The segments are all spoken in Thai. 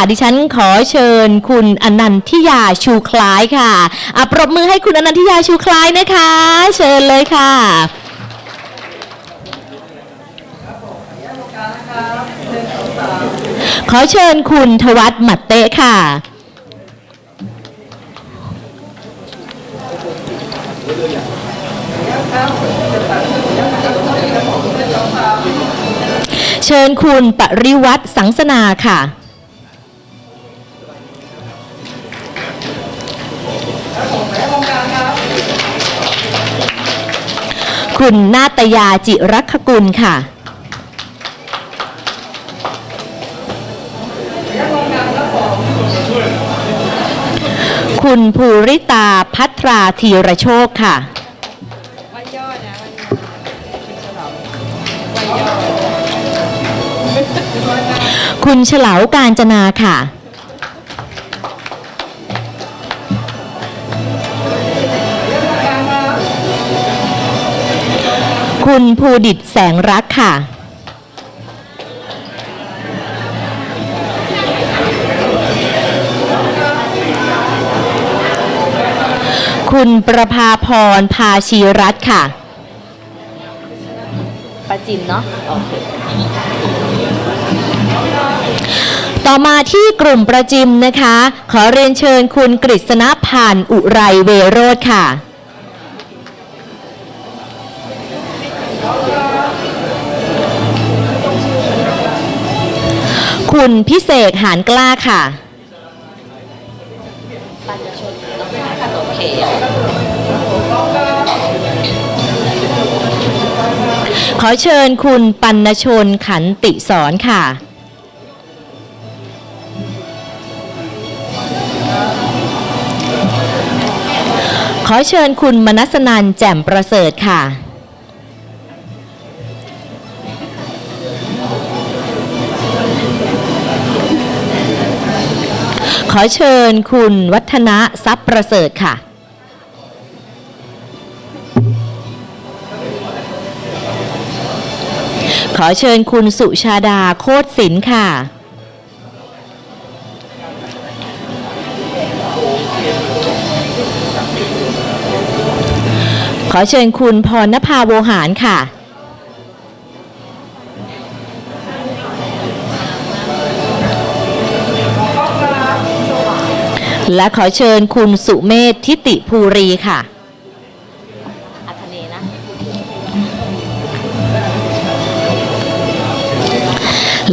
ะดิฉันขอเชิญคุณอนันทิยาชูคล้ายค่ะอะปรบมือให้คุณอนันทิยาชูคล้ายนะคะ เชิญเลยค่ะ ขอเชิญคุณทวัฒน์หมัดเตะค่ะ เชิญคุณปริวัติสังสนาค่ะ คุณนาตยาจิรักกุลค่ะ คุณภูริตาพัทราธีรโชคค่ะวันย่อคุณฉลองวันย่อคุณเฉลาวการจนาค่ะ คุณภูดิตแสงรักค่ะ คุณประภาพรพาชีรัตน์ค่ะปาจินเนาะต่อมาที่กลุ่มประจิมนะคะ ขอเรียนเชิญคุณกฤษณผ่านอุไรเวโรธค่ะ คุณพิเศษหานกล้าค่ะปัญญชนต้องให้ขนมเขยขอเชิญคุณปัณชนขันติสอนค่ะ ขอเชิญคุณมนัสนันแจ่มประเสริฐค่ะ ขอเชิญคุณวัฒนะทรัพย์ประเสริฐค่ะ ขอเชิญคุณสุชาดาโคตรศิลป์ค่ะ ขอเชิญคุณพรณภาโวหารค่ะ และขอเชิญคุณสุเมธทิติภูรีค่ะอัธเนนะ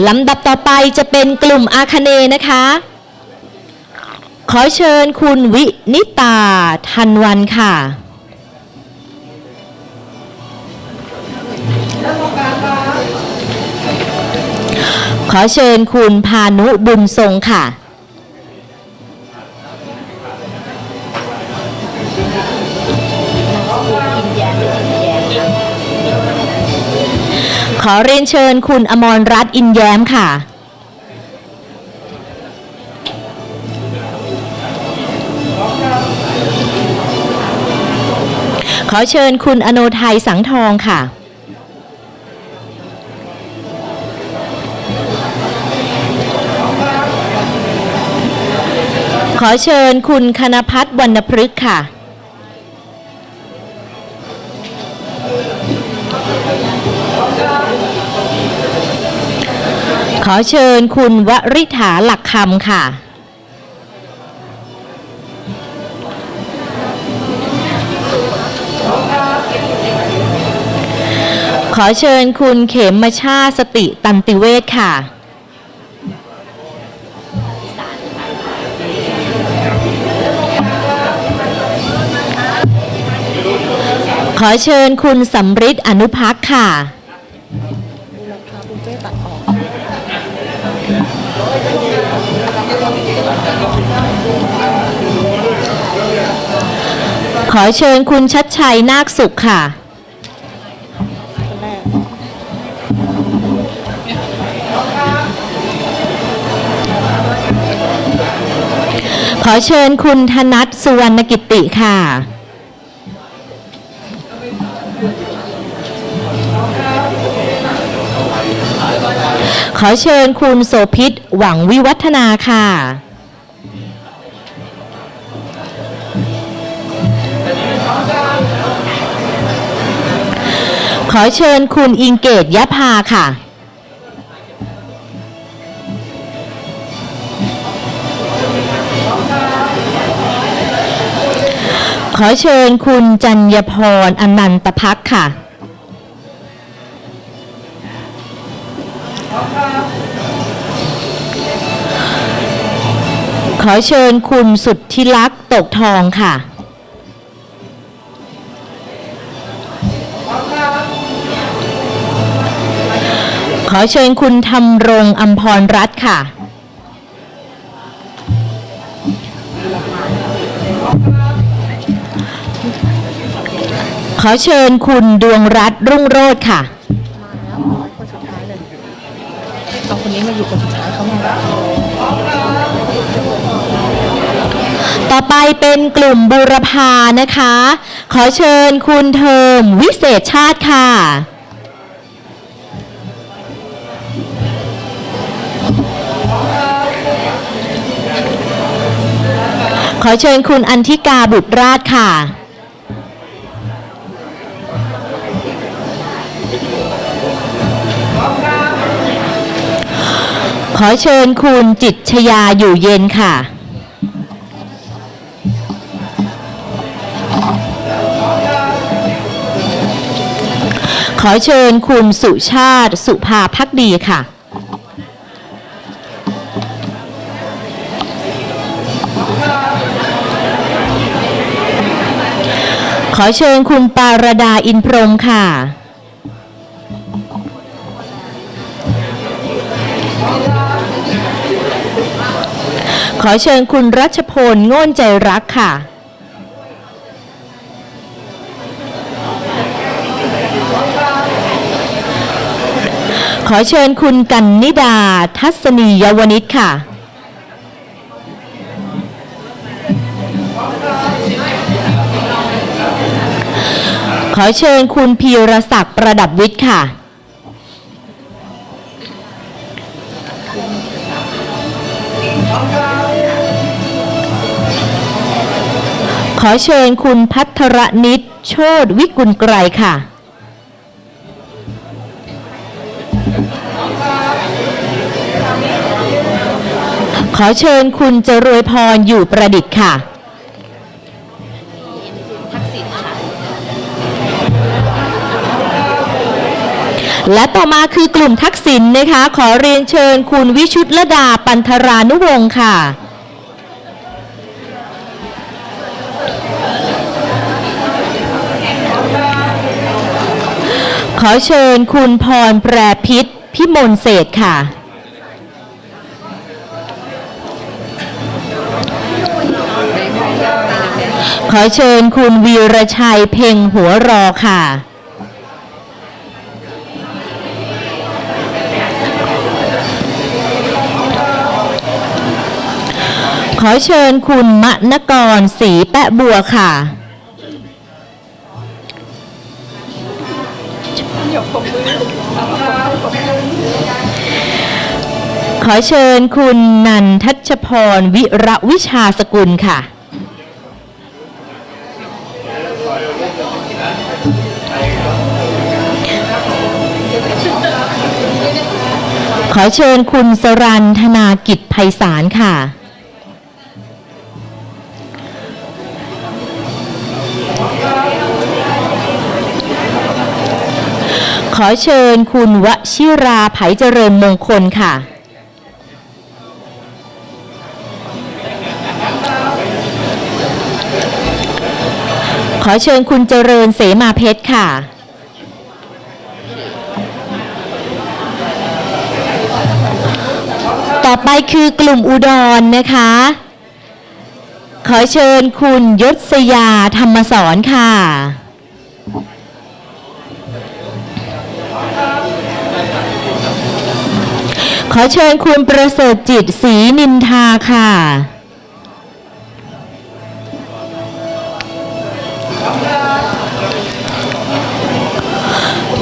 ลำดับต่อไปจะเป็นกลุ่มอาคเนย์นะคะ ขอเชิญคุณวินิตาทันวันค่ะ ขอเชิญคุณพานุบุญทรงค่ะ อเรียนเชิญคุณอมรรัตน์อินแย้มค่ะ ขอเชิญคุณอโนไทยสังทองค่ะ ขอเชิญคุณคณพัฒน์วรรณพฤกษ์ค่ะ ขอเชิญคุณวริษาหลักคำค่ะ ขอเชิญคุณเขมมาชาสติตันติเวศค่ะขอเชิญคุณสำริดอนุพักค่ะ ขอเชิญคุณชัดชัยนาคสุขค่ะ ขอเชิญคุณธนัทสุวรรณกิติค่ะ ขอเชิญคุณโสพิษหวังวิวัฒนาค่ะ ขอเชิญคุณอิงเกตยะพาค่ะ ขอเชิญคุณจัญญพรอนันตพักค่ะ ขอเชิญคุณสุดที่รักตกทองค่ะ อเชิญคุณทำรมรงอัมพรรัตน์ค่ะ ขอเชิญคุณดวงรัตน์รุ่งโรจน์ค่ะคนสุดท้ายเลยเอาคนนี้มาอยู่คนสุดท้ายเขามาต่อไปเป็นกลุ่มบูรพานะคะ ขอเชิญคุณเทิมวิเศษชาติค่ะ ขอเชิญคุณอันทิกาบุตรราชค่ะ ขอเชิญคุณจิตชยาอยู่เย็นค่ะ ขอเชิญคุณสุชาติสุภาพักดีค่ะ ขอเชิญคุณปารดาอินพรมค่ะ ขอเชิญคุณรัชพลง่นใจรักค่ะ ขอเชิญคุณกันนิดาทัศนียวนิชค่ะ ขอเชิญคุณพีรศักดิ์ประดับวิทย์ค่ะ ขอเชิญคุณพัทรนิตโชตวิกุลไกรค่ะ ขอเชิญคุณจรวยพรอยู่ประดิษฐ์ค่ะ และต่อมาคือกลุ่มทักษิณนะคะ ขอเรียนเชิญคุณวิชุตรดาปันธรานุวงศ์ค่ะ ขอเชิญคุณพรแปรพิษพิมลเศษค่ะขอเชิญคุณวีรชัยเพ่งหัวรอค่ะ ขอเชิญคุณมณกรศรีแปะบัวค่ะขอเชิญคุณนันทัชพรวิระวิชาสกุลค่ะ ขอเชิญคุณสรันธนากิจไพศาลค่ะ ขอเชิญคุณวชิราไผเจริญมงคลค่ะ ขอเชิญคุณเจริญเสมาเพชรค่ะ ต่อไปคือกลุ่มอุดรนะคะ ขอเชิญคุณยศยาธรรมสอนค่ะ ขอเชิญคุณประเสริฐจิตศรีนินทาค่ะ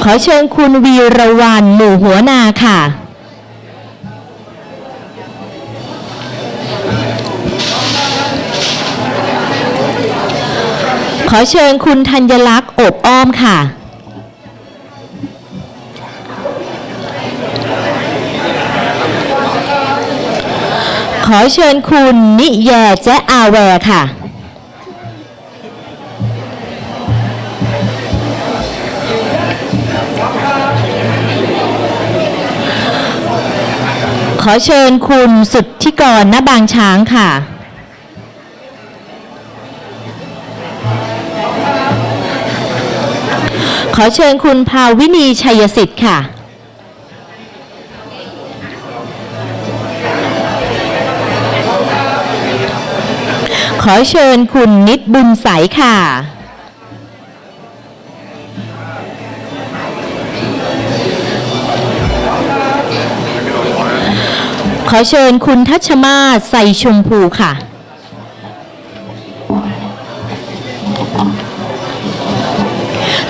ขอเชิญคุณวีรวันหมู่หัวนาค่ะ ขอเชิญคุณธัญลักษณ์อบอ้อมค่ะ ขอเชิญคุณนิแยแจ๊อาแวร์ค่ะ ขอเชิญคุณสุทธิกรณบางช้างค่ะ ขอเชิญคุณภาวินีชัยสิทธิ์ค่ะ อเชิญคุณนิดบุญใสค่ะ ขอเชิญคุณทัชมาศใส่ชมพูค่ะ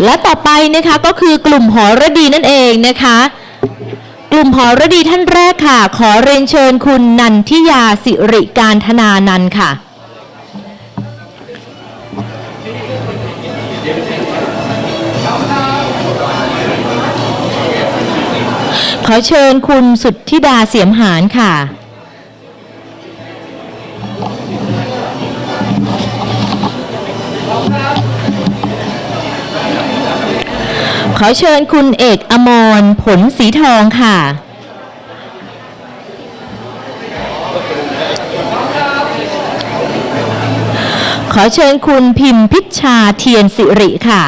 และต่อไปนะคะก็คือกลุ่มหอระดีนั่นเองนะคะกลุ่มหอระดีท่านแรกค่ะ ขอเรียนเชิญคุณนันทิยาสิริการธนานันค่ะ ขอเชิญคุณสุทธิดาเสียมหานค่ะ ขอเชิญคุณเอกอมรผลสีทองค่ะ ขอเชิญคุณพิมพิชชาเทียนสิริค่ะ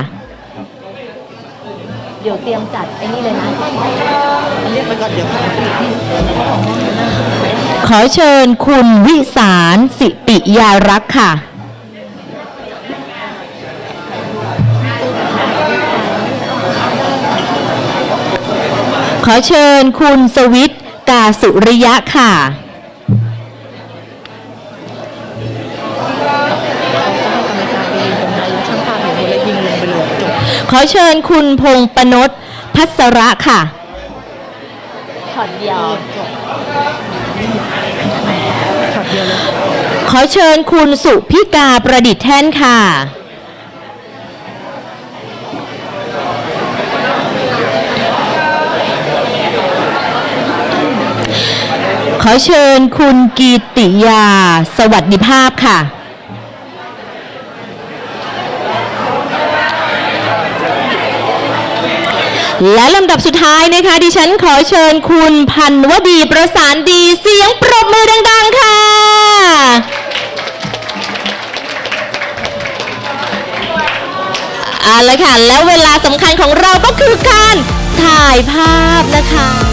เดี๋ยวเตรียมจัดไอ้นี่เลยนะ ขอเชิญคุณวิสารสิติยารักษ์ค่ะ ขอเชิญคุณสวิตกาสุริยะค่ะ ขอเชิญคุณพงปนศพัสระค่ะ ช็อตเดียวช็อตเดียวเลยขอเชิญคุณสุพิกาประดิษฐ์แท่นค่ะ ขอเชิญคุณกีติยาสวัสดิภาพค่ะ และลำดับสุดท้ายนะคะ ดิฉันขอเชิญคุณพันวดีประสานดีเสียงปรบมือดังๆค่ะ เอาละค่ะ แล้วเวลาสำคัญของเราก็คือการถ่ายภาพนะคะ